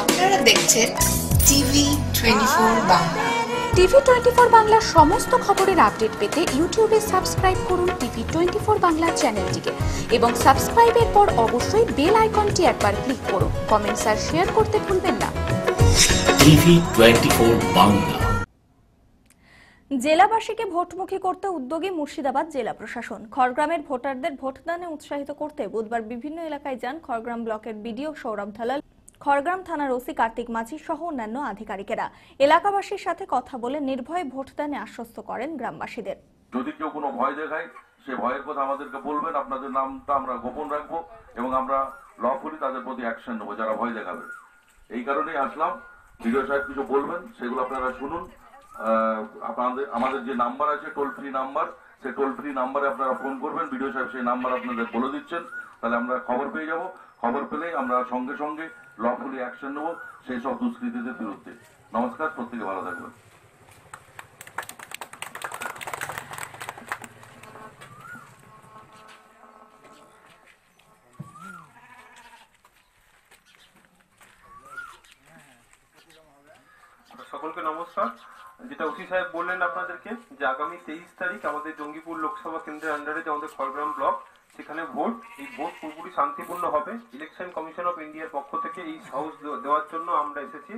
আপনারা দেখছেন TV twenty four Bangla. TV twenty four বাংলার সমস্ত খবরের আপডেট পেতে ইউটিউবে সাবস্ক্রাইব করুন টিভি টোয়েন্টি ফোর বাংলা চ্যানেলটিকে এবং সাবস্ক্রাইবের পর অবশ্যই বেল আইকনটি একবার ক্লিক করুন। কমেন্টস আর শেয়ার করতে ভুলবেন না। TV twenty four Bangla. জেলাবাসীকে ভোটমুখী করতে উদ্যোগী মুর্শিদাবাদ জেলা প্রশাসন। খড়গ্রামের ভোটারদের ভোটদানে উৎসাহিত করতে বুধবার বিভিন্ন এলাকায় যান খড়গ্রাম ব্লকের বিডিও সৌরভ ধালাল। খড়গ্রাম থানার ওসি কার্তিক মাঝি সহ অন্যান্য আধিকারিকেরা। এলাকাবাসীর সাথে কথা বলে নির্ভয়ে ভোটদানে আশ্বস্ত করেন গ্রামবাসীদের। যদি কেউ কোনো ভয় দেখায়, সে ভয়ের কথা আমাদেরকে বলবেন, আপনাদের নামটা আমরা গোপন রাখব এবং আমরা লফুলি তাদের প্রতি অ্যাকশন নেব, যারা ভয় দেখাবে। এই কারণেই আসলাম। ভিডিও সাহেব কিছু বলবেন, সেগুলো আপনারা শুনুন। আপনাদের, আমাদের যে নাম্বার আছে টোল ফ্রি নাম্বার সেই টোল ফ্রি নাম্বারে আপনারা ফোন করবেন। ভিডিও সাহেব সেই নাম্বার আপনাদের বলে দিচ্ছেন। তাহলে আমরা খবর পেয়ে যাব। খবর পেলেই আমরা সঙ্গে সঙ্গে লফুলি অ্যাকশন নেব সেই সব দুষ্কৃতীদের বিরুদ্ধে। নমস্কার, প্রত্যেকে ভালো থাকবেন। সকলকে নমস্কার। যেটা ওসি সাহেব বললেন আপনাদেরকে যে আগামী তেইশ তারিখ আমাদের জঙ্গিপুর লোকসভা কেন্দ্রের আন্ডারে যে আমাদের খড়গ্রাম ব্লক, সেখানে ভোট। এই ভোট পুরোপুরি শান্তিপূর্ণ হবে। ইলেকশন কমিশন অফ ইন্ডিয়ার পক্ষ থেকে এই সাহস দেওয়ার জন্য আমরা এসেছি।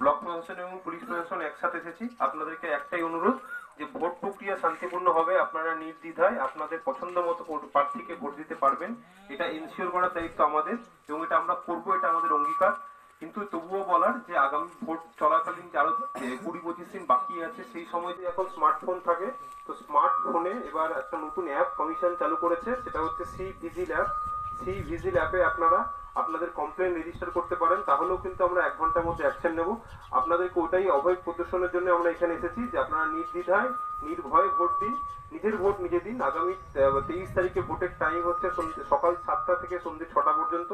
ব্লক প্রশাসন এবং পুলিশ প্রশাসন একসাথে এসেছি। আপনাদেরকে একটাই অনুরোধ যে ভোট প্রক্রিয়া শান্তিপূর্ণ হবে। আপনারা নির্দ্বিধায় আপনাদের পছন্দ মতো প্রার্থীকে ভোট দিতে পারবেন। এটা এনশিওর করার দায়িত্ব আমাদের এবং এটা আমরা করব। এটা আমাদের অঙ্গীকার। কিন্তু তবুও বলার যে আগামী ভোট চলাকালীন যে আরও কুড়ি পঁচিশ দিন বাকি আছে, সেই সময় যে এখন স্মার্টফোন থাকে। তো স্মার্টফোনে এবার একটা নতুন অ্যাপ কমিশন চালু করেছে, সেটা হচ্ছে C vigil app C vigil অ্যাপে আপনারা আপনাদের কমপ্লেন রেজিস্টার করতে পারেন, তাহলেও কিন্তু আমরা এক ঘণ্টার মধ্যে অ্যাকশন নেব। আপনাদেরকে ওটাই অভয় প্রদর্শনের জন্য আমরা এখানে এসেছি যে আপনারা নির্দ্বিধায়, নির্ভয়ে ভোট দিন, নিজের ভোট নিজে দিন। আগামী তেইশ তারিখে ভোটের টাইম হচ্ছে সকাল সাতটা থেকে সন্ধ্যে ছটা পর্যন্ত।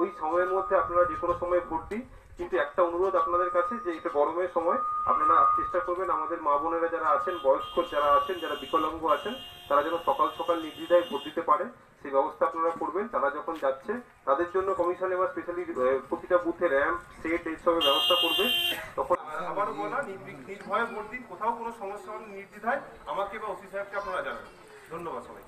ওই সময়ের মধ্যে আপনারা যে কোনো সময় ভোট দিন। কিন্তু একটা অনুরোধ আপনাদের কাছে যে এটা গরমের সময়, আপনারা চেষ্টা করবেন আমাদের মা বোনেরা যারা আছেন, বয়স্ক যারা আছেন, যারা বিকলাঙ্গ আছেন, তারা যেন সকাল সকাল নির্দ্বিধায় ভোট দিতে পারে সেই ব্যবস্থা আপনারা করবেন, তারা যখন যাচ্ছে, তাদের জন্য কমিশন এবার স্পেশালি প্রতিটা বুথে র্যাম্প সেট এইসবের ব্যবস্থা করবে। তখন আবারও বলা নির্ভী- নির্ভয়ে ভোট দিন, কোথাও কোনো সমস্যা নির্দিধায় আমাকে বা ওসি সাহেবকে আপনারা জানাবেন। ধন্যবাদ সবাইকে।